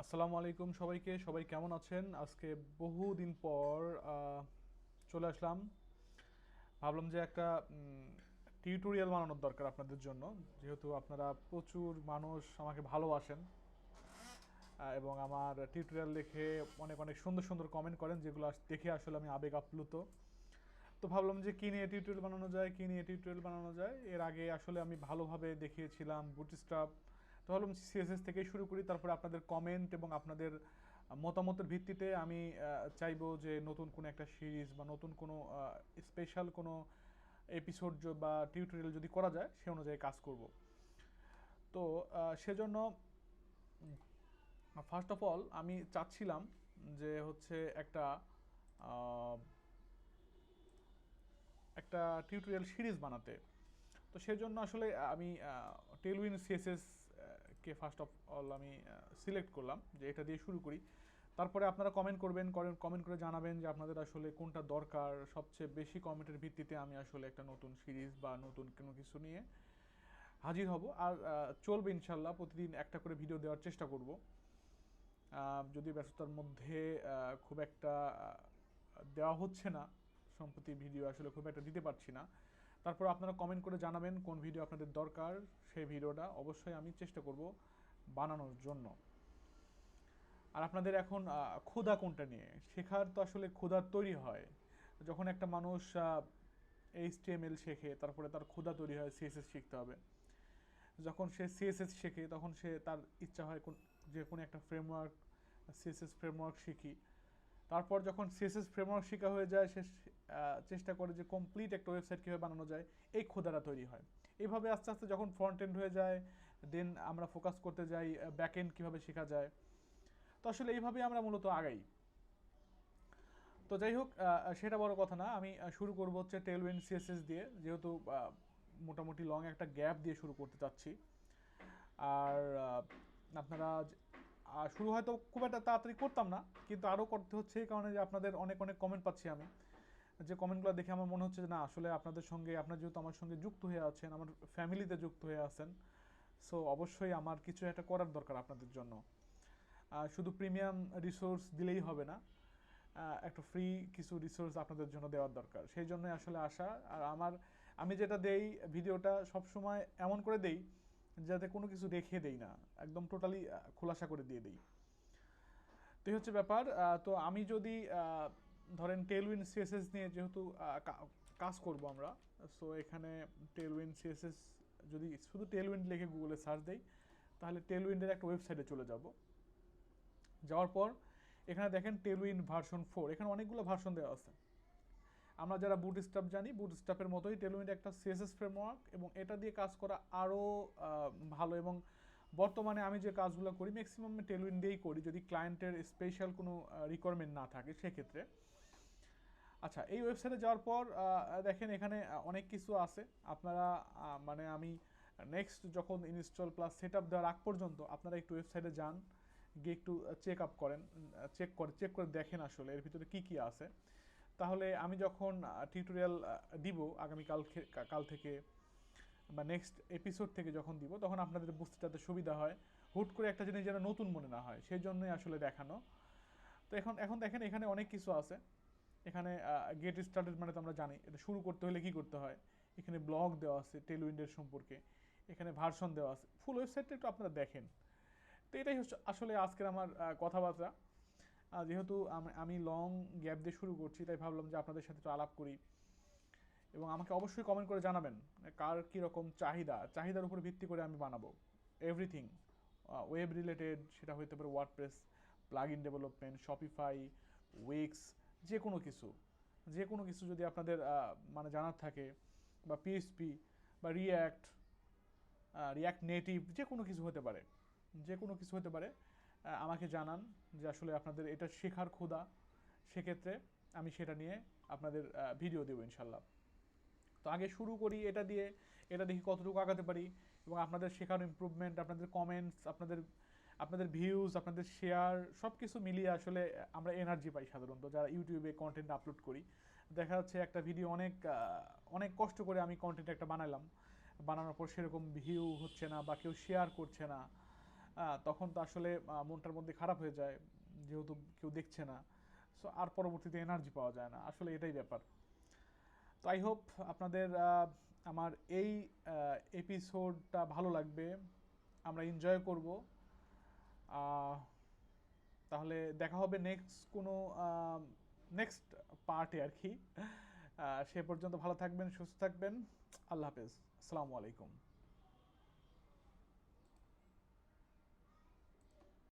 আসসালামু আলাইকুম সবাইকে, সবাই কেমন আছেন? আজকে বহু দিন পর চলে আসলাম। ভাবলাম যে একটা টিউটোরিয়াল বানানোর দরকার আপনাদের জন্য। যেহেতু আপনারা প্রচুর মানুষ আমাকে ভালোবাসেন এবং আমার টিউটোরিয়াল দেখে অনেক অনেক সুন্দর সুন্দর কমেন্ট করেন, যেগুলো দেখে আসলে আমি আবেগ আপ্লুত। তো ভাবলাম যে কী নিয়ে টিউটোরিয়াল বানানো যায়, কী নিয়ে টিউটোরিয়াল বানানো যায়? এর আগে আসলে আমি ভালোভাবে দেখিয়েছিলাম বুটস্ট্রাপ তো ভাবলাম সিএসএস থেকে শুরু করি, তারপরে আপনাদের কমেন্ট এবং আপনাদের মতামতের ভিত্তিতে আমি চাইব যে নতুন কোনো একটা সিরিজ বা নতুন কোনো স্পেশাল কোনো এপিসোড বা টিউটোরিয়াল যদি করা যায়, সে অনুযায়ী কাজ করব। তো সেজন্য ফার্স্ট অফ অল আমি চাচ্ছিলাম যে হচ্ছে একটা একটা টিউটোরিয়াল সিরিজ বানাতে। তো সেজন্য আসলে আমি টেলউইন সিএসএস কে ফার্স্ট অফ অল আমি সিলেক্ট করলাম যে এটা দিয়ে শুরু করি। তারপরে আপনারা কমেন্ট করবেন কমেন্ট করে জানাবেন যে আপনাদের আসলে কোনটা দরকার। সবচেয়ে বেশি কমেন্টের ভিত্তিতে আমি আসলে একটা নতুন সিরিজ বা নতুন কোনো কিছু নিয়ে হাজির হব। আর চলবে ইনশাল্লাহ প্রতিদিন একটা করে ভিডিও দেওয়ার চেষ্টা করব। যদি ব্যস্ততার মধ্যে খুব একটা দেওয়া হচ্ছে না। সম্প্রতি ভিডিও আসলে খুব একটা দিতে পারছি না। তারপর আপনারা কমেন্ট করে জানাবেন কোন ভিডিও আপনাদের দরকার। সেই ভিডিওটা অবশ্যই আমি চেষ্টা করব বানানোর জন্য। আর আপনাদের এখন ক্ষুধা কোনটা নিয়ে? শেখার তো আসলে ক্ষুধা তৈরি হয়। যখন একটা মানুষ এইচ টিএমএল শেখে, তারপরে তার ক্ষুধা তৈরি হয় সিএসএস শিখতে হবে। যখন সে সিএসএস শেখে, তখন সে তার ইচ্ছা হয় কোন, যে কোনো একটা ফ্রেমওয়ার্ক সিএসএস ফ্রেমওয়ার্ক শিখি। তারপর যখন সিএসএস ফ্রেমওয়ার্ক শেখা হয়ে যায়, সে চেষ্টা করে যে কমপ্লিট একটা ওয়েবসাইট কীভাবে বানানো যায়, এই ক্ষুধাটা তৈরি হয়। এইভাবে আস্তে আস্তে যখন ফ্রন্ট এন্ড হয়ে যায় দেন আমরা ফোকাস করতে যাই ব্যাক এন্ড কীভাবে শেখা যায়। তো আসলে এইভাবে আমরা মূলত আগাই। তো যাই হোক সেটা বড় কথা না। আমি শুরু করব হচ্ছে টেল টেলউইন সিএসএস দিয়ে, যেহেতু মোটামুটি লং একটা গ্যাপ দিয়ে শুরু করতে চাচ্ছি। আর আপনারা শুরু হয়তো খুব একটা তাড়াতাড়ি করতাম না, কিন্তু আরও করতে হচ্ছে এই কারণে যে আপনাদের অনেক অনেক কমেন্ট পাচ্ছি আমি। যে কমেন্টগুলো দেখে আমার মনে হচ্ছে যে না, আসলে আপনাদের সঙ্গে, আপনার যেহেতু আমার সঙ্গে যুক্ত হয়ে আছেন, আমার ফ্যামিলিতে যুক্ত হয়ে আছেন সো অবশ্যই আমার কিছু একটা করার দরকার আপনাদের জন্য। শুধু প্রিমিয়াম রিসোর্স দিলেই হবে না একটা ফ্রি কিছু রিসোর্স আপনাদের জন্য দেওয়ার দরকার। সেই জন্যই আসলে আসা আর আমার, আমি যেটা দেই ভিডিওটা সবসময় এমন করে দেই যাতে কোনো কিছু রেখে দেই না, একদম টোটালি খোলাসা করে দিয়ে দেই। তো হচ্ছে ব্যাপার তো আমি যদি ধরেন টেলউইন সিএসএস নিয়ে যেহেতু কাজ করব আমরা সো এখানে টেলউইন সিএসএস যদি শুধু টেলউইন লিখে গুগলে সার্চ দেই, তাহলে টেলউইন্ডের একটা ওয়েবসাইটে চলে যাব। যাওয়ার পর এখানে দেখেন টেলউইন ভার্সন ফোর এখানে অনেকগুলো ভার্সন দেওয়া আছে। আমরা যারা বুট স্টাফ জানি বুট স্টাফের মতোই টেলউইন্ড একটা সিএসএস ফ্রেমওয়ার্ক এবং এটা দিয়ে কাজ করা আরও ভালো এবং বর্তমানে আমি যে কাজগুলো করি ম্যাক্সিমাম টেলউইন দিয়েই করি, যদি ক্লায়েন্টের স্পেশাল কোনো রিকোয়ারমেন্ট না থাকে, সেক্ষেত্রে। আচ্ছা এই ওয়েবসাইটে যাওয়ার পর দেখেন এখানে অনেক কিছু আছে। আপনারা মানে আমি নেক্সট যখন ইনস্টল প্লাস সেট আপ দেওয়ার আগ পর্যন্ত আপনারা একটু ওয়েবসাইটে যান, গিয়ে একটু চেক আপ করেন চেক করে চেক করে দেখেন আসলে এর ভিতরে কি কি আছে। তাহলে আমি যখন টিউটোরিয়াল দিব আগামীকাল কাল থেকে বা নেক্সট এপিসোড থেকে যখন দিব, তখন আপনাদের বুঝতে যাতে সুবিধা হয়। হুট করে একটা জিনিস যেন নতুন মনে না হয় সেই জন্যই আসলে দেখানো। তো এখন এখন দেখেন এখানে অনেক কিছু আছে। এখানে গেট স্টার্টেড মানে তো আমরা জানি, এটা শুরু করতে হলে কি করতে হয়? এখানে ব্লগ দেওয়া আছে টেলউইন্ডের সম্পর্কে। এখানে ভার্সন দেওয়া আছে। ফুল ওয়েবসাইটটা একটু আপনারা দেখেন। তো এটাই হচ্ছে আসলে আজকের আমার কথাবার্তা। যেহেতু আমি লং গ্যাপ দিয়ে শুরু করছি, তাই ভাবলাম যে আপনাদের সাথে একটু আলাপ করি। এবং আমাকে অবশ্যই কমেন্ট করে জানাবেন, কার কীরকম চাহিদা? চাহিদার উপর ভিত্তি করে আমি বানাবো। এভরিথিং ওয়েব রিলেটেড সেটা হতে পারে WordPress plugin development Shopify Wix যে কোনো কিছু যে কোনো কিছু যদি আপনাদের মানে জানার থাকে, বা পিএসপি বা রিয়্যাক্ট রিয়্যাক্ট নেটিভ যে কোনো কিছু হতে পারে যে কোনো কিছু হতে পারে আমাকে জানান যে আসলে আপনাদের এটা শেখার ক্ষুধা, সেক্ষেত্রে আমি সেটা নিয়ে আপনাদের ভিডিও দেবো ইনশাল্লাহ। তো আগে শুরু করি এটা দিয়ে, এটা দেখি কতটুকু আগাতে পারি, এবং আপনাদের শেখার ইমপ্রুভমেন্ট আপনাদের কমেন্টস আপনাদের আপনাদের ভিউজ আপনাদের শেয়ার সব কিছু মিলিয়ে আসলে আমরা এনার্জি পাই সাধারণত, যারা ইউটিউবে কন্টেন্ট আপলোড করি। দেখা যাচ্ছে একটা ভিডিও অনেক অনেক কষ্ট করে আমি কন্টেন্ট একটা বানালাম। বানানোর পর সেরকম ভিউ হচ্ছে না বা কেউ শেয়ার করছে না। তখন তো আসলে মনটার মধ্যে খারাপ হয়ে যায়, যেহেতু কেউ দেখছে না। সো আর পরবর্তীতে এনার্জি পাওয়া যায় না। আসলে এটাই ব্যাপার। তো আই হোপ আপনাদের আমার এই এপিসোডটা ভালো লাগবে। আমরা এনজয় করব। তাহলে দেখা হবে নেক্সট কোনো নেক্সট পার্টে আর কি। সে পর্যন্ত ভালো থাকবেন, সুস্থ থাকবেন। আল্লাহ হাফেজ। আসসালামু আলাইকুম।